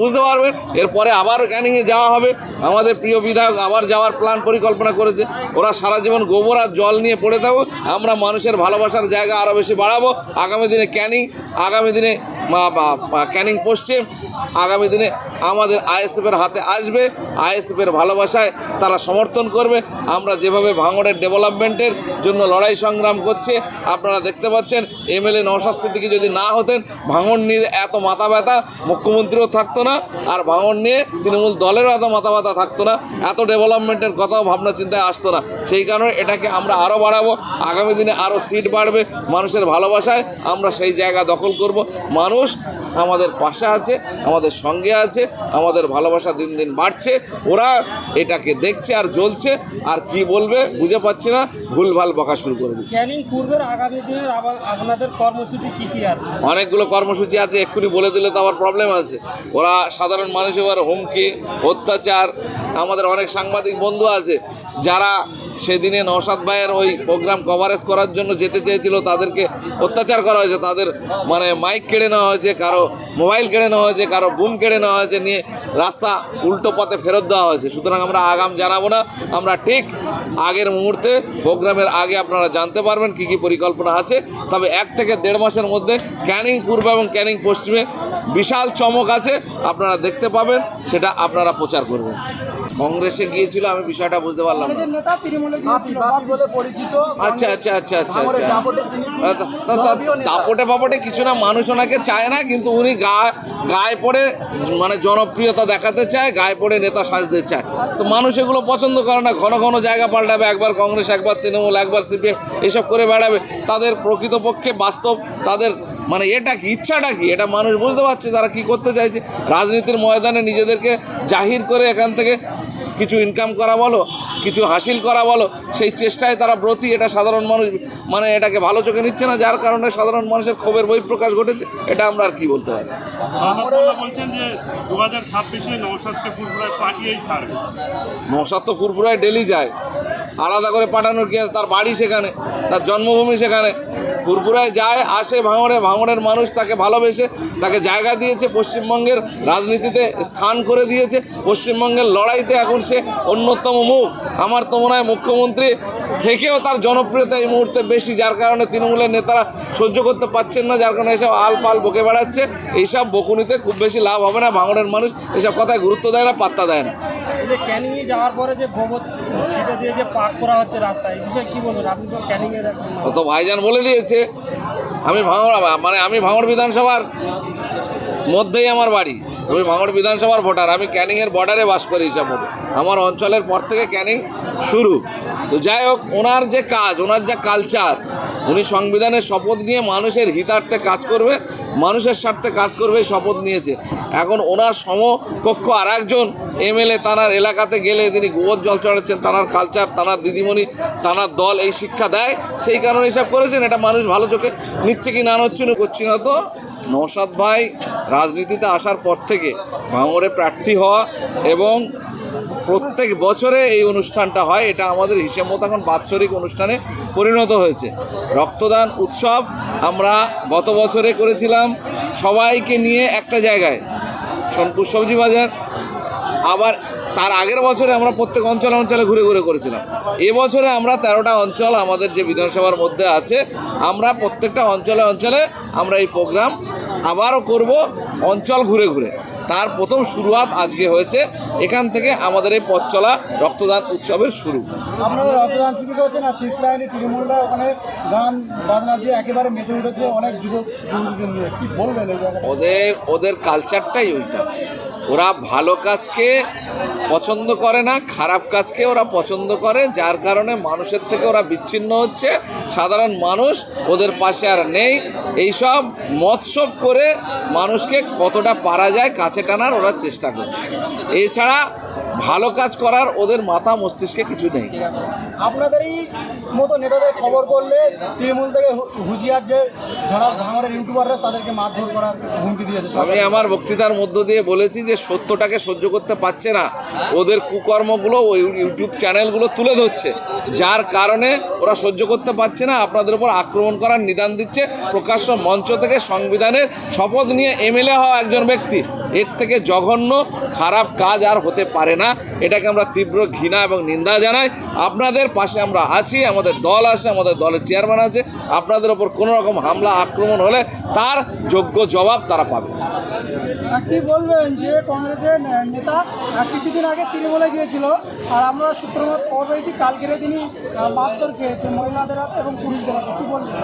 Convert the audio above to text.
বুঝতে পারবেন এরপরে আবার ক্যানিংয়ে যাওয়া হবে। আমাদের প্রিয় বিধায়ক আবার যাওয়ার প্ল্যান পরিকল্পনা করেছে। ওরা সারা জীবন গোবর আর জল নিয়ে পড়ে থাকো আমরা মানুষের ভালোবাসার জায়গা আরও বেশি বাড়াবো। আগামী দিনে ক্যানিং, আগামী দিনে ক্যানিং পশ্চিম। আগামী দিনে আমাদের আইএসএফের হাতে আসবে। আইএসএফের ভালোবাসায় তারা সমর্থন করবে। আমরা যেভাবে ভাঙড়ের ডেভেলপমেন্টের জন্য লড়াই সংগ্রাম করছে, আপনারা দেখতে পাচ্ছেন, এমএলএ নওশাদ সিদ্দিকী যদি না হতেন, ভাঙড় নিয়ে এত মাথা ব্যথা, মুখ্যমন্ত্রীও থাকতো না, আর ভাঙন নিয়ে তৃণমূল দলেরও এত মাথা ব্যথা থাকতো না, এত ডেভেলপমেন্টের কথাও ভাবনা চিন্তায় আসতো না। সেই কারণে এটাকে আমরা আরও বাড়াবো, আগামী দিনে আরও সিট বাড়বে, মানুষের ভালোবাসায় আমরা সেই জায়গা দখল করব। মানুষ আমাদের পাশে আছে আমাদের সঙ্গে আছে আমাদের ভালোবাসা দিন দিন বাড়ছে ওরা এটাকে দেখছে আর জ্বলছে আর কি বলবে বুঝে পাচ্ছে না ভুলভাল বকা শুরু করে দিচ্ছে। আগামী দিনের আপনাদের কর্মসূচি কি কি আছে? অনেকগুলো কর্মসূচি আছে এক্ষুনি বলে দিলে তো আবার প্রবলেম আছে। ওরা সাধারণ মানুষ এবার হুমকি অত্যাচার আমাদের অনেক সাংবাদিক বন্ধু আছে যারা সেদিনে নওশাদ ভাইয়ের ওই প্রোগ্রাম কভারেজ করার জন্য যেতে চেয়েছিল, তাদেরকে অত্যাচার করা হয়েছে, তাদের মানে মাইক কেড়ে নেওয়া হয়েছে, কারও মোবাইল কেড়ে নেওয়া হয়েছে, কারও বুম কেড়ে নেওয়া হয়েছে, নিয়ে রাস্তা উল্টো পথে ফেরত দেওয়া হয়েছে। সুতরাং আমরা আগাম জানাব না, আমরা ঠিক আগের মুহূর্তে প্রোগ্রামের আগে আপনারা জানতে পারবেন কী কী পরিকল্পনা আছে, তবে এক থেকে দেড় মাসের মধ্যে ক্যানিং পূর্ব এবং ক্যানিং পশ্চিমে বিশাল চমক আছে, আপনারা দেখতে পাবেন, সেটা আপনারা প্রচার করবেন। কংগ্রেসে গিয়েছিল, আমি বিষয়টা বুঝতে পারলাম আচ্ছা আচ্ছা আচ্ছা আচ্ছা আচ্ছা। দাপটে বাপটে কিছু না, মানুষ ওনাকে চায় না, কিন্তু উনি গা, গায়ে পড়ে মানে জনপ্রিয়তা দেখাতে চায়, গায়ে পড়ে নেতা সাজতে চায়। তো মানুষ এগুলো পছন্দ করে না, ঘন ঘন জায়গা পাল্টাবে, একবার কংগ্রেস, একবার তৃণমূল, একবার সিপিএম, এসব করে বেড়াবে। তাদের প্রকৃতপক্ষে বাস্তব, তাদের মানে এটা কি ইচ্ছাটা কি? এটা মানুষ বুঝতে পারছে তারা কি করতে চাইছে? রাজনীতির ময়দানে নিজেদেরকে জাহির করে এখান থেকে কিছু ইনকাম করা বলো কিছু হাসিল করা বলো সেই চেষ্টায় তারা ব্রতী। এটা সাধারণ মানুষ মানে এটাকে ভালো চোখে নিচ্ছে না যার কারণে সাধারণ মানুষের ক্ষোভের বহিঃপ্রকাশ ঘটেছে এটা আমরা আর কি বলতে পারি? আপনারা বলছেন যে দু হাজার ছাব্বিশে নৌসাদকে পুরপুরায় পাঠিয়েই ছাড়বে। মশার তো ফুরফুরায় ডেলি যায়। আলাদা করে পাঠানোর কি আছে? তার বাড়ি সেখানে তার জন্মভূমি সেখানে। ফুরফুরায় যায়, আসে ভাঙড়ে, ভাঙড়ের মানুষ তাকে ভালোবেসে তাকে জায়গা দিয়েছে, পশ্চিমবঙ্গের রাজনীতিতে স্থান করে দিয়েছে, পশ্চিমবঙ্গের লড়াইতে এখন সে অন্যতম মুখ। আমার তো মনে হয় মুখ্যমন্ত্রী থেকেও তার জনপ্রিয়তা এই মুহূর্তে বেশি যার কারণে তৃণমূলের নেতারা সহ্য করতে পারছেন না যার কারণে এসব আল পাল বকে বেড়াচ্ছে। এইসব বকুনিতে খুব বেশি লাভ হবে না ভাঙড়ের মানুষ এসব কথায় গুরুত্ব দেয় না পাত্তা দেয় না। যে ক্যানিংয়ে যাওয়ার পরে যে গোবর ছিটে দিয়ে যে পাক করা হচ্ছে রাস্তায় এই বিষয়ে কি বলবেন? আপনি তো একজন তো ভাইজান বলে দিয়েছে। আমি ভাঙড় মানে আমি ভাঙড় বিধানসভার মধ্যেই আমার বাড়ি। আমি ভাঙড় বিধানসভার ভোটার, আমি ক্যানিংয়ের বর্ডারে বাস করি হিসাব মতো আমার অঞ্চলের পর থেকে ক্যানিং শুরু। তো যাই হোক, ওনার যে কাজ, ওনার যে কালচার উনি সংবিধানের শপথ নিয়ে মানুষের হিতার্থে কাজ করবে, মানুষের স্বার্থে কাজ করবে শপথ নিয়েছে। এখন ওনার সমকক্ষ আর একজন এমএলএ তানার এলাকাতে গেলে তিনি গোবর জল চড়াচ্ছেন তানার কালচার তানার দিদিমণি, তানার দল এই শিক্ষা দেয়। সেই কারণে এসব করেছেন, এটা মানুষ ভালো চোখে নিচ্ছে কি না হচ্ছে না করছি না তো নৌসাদ ভাই রাজনীতিতে আসার পর থেকে ভাঙরে প্রার্থী হওয়া এবং প্রত্যেক বছরে এই অনুষ্ঠানটা হয়, এটা আমাদের হিসেব মতো এখন বাৎসরিক অনুষ্ঠানে পরিণত হয়েছে। রক্তদান উৎসব আমরা গত বছরে করেছিলাম, সবাইকে নিয়ে একটা জায়গায়, সোনপুর সবজি বাজার। আবার তার আগের বছরে আমরা প্রত্যেক অঞ্চলে অঞ্চলে ঘুরে ঘুরে করেছিলাম। এবছরে আমরা তেরোটা অঞ্চল আমাদের যে বিধানসভার মধ্যে আছে, আমরা প্রত্যেকটা অঞ্চলে অঞ্চলে আমরা এই প্রোগ্রাম আবারও করব অঞ্চল ঘুরে ঘুরে। তার প্রথম শুরুয়াত আজকে হয়েছে এখান থেকে আমাদের এই পথ চলা রক্তদান উৎসবের শুরু। আপনারা রক্তদান শিবির করছেন আর সিক্স লাইনে তৃণমূলরা ওখানে গান বাজনা দিয়ে একেবারে মেতে উঠেছে অনেক যুবক কি বলবেন ওদের ওদের কালচারটাই ওইটা। ওরা ভালো কাজকে পছন্দ করে না, খারাপ কাজকে ওরা পছন্দ করে, যার কারণে মানুষের থেকে ওরা বিচ্ছিন্ন হচ্ছে। সাধারণ মানুষ ওদের পাশে আর নেই। এইসব মৎসব করে মানুষকে কতটা পারা যায়, কাছে টানার ওরা চেষ্টা করছে। এছাড়া ভালো কাজ করার ওদের মাথা মস্তিষ্কে কিছু নেই। আপনাদেরই মতো নেতাদের খবর করলে তৃণমূল থেকে হুঁশিয়ার যে ভাঙড়ের ইউটিউবাররা তাদেরকে মারধর করার হুমকি দিয়েছে। আমি আমার বক্তৃতার মধ্য দিয়ে বলেছি যে সত্যটাকে সহ্য করতে পারছে না। ওদের কুকর্মগুলো ওই ইউটিউব চ্যানেলগুলো তুলে ধরছে। যার কারণে ওরা সহ্য করতে পারছে না আপনাদের উপর আক্রমণ করার নিদান দিচ্ছে প্রকাশ্য মঞ্চ থেকে সংবিধানের শপথ নিয়ে এমএলএ হওয়া একজন ব্যক্তি। এর থেকে জঘন্য খারাপ কাজ আর হতে পারে না। এটাকে আমরা তীব্র ঘৃণা এবং নিন্দা জানাই। আপনাদের পাশে আমরা আছি আমাদের দল আছে আমাদের দলের চেয়ারম্যান আছে। আপনাদের ওপর কোনো রকম হামলা আক্রমণ হলে তার যোগ্য জবাব তারা পাবে। কি বলবেন যে কংগ্রেসের নেতা কিছুদিন আগে তৃণমূলে গিয়েছিল আর আমরা সূত্রমত খবর পেয়েছি কালকের আহ, মারধর খেয়েছে মহিলাদের হাতে এবং পুরুষদের হাতে। কি বলবেন?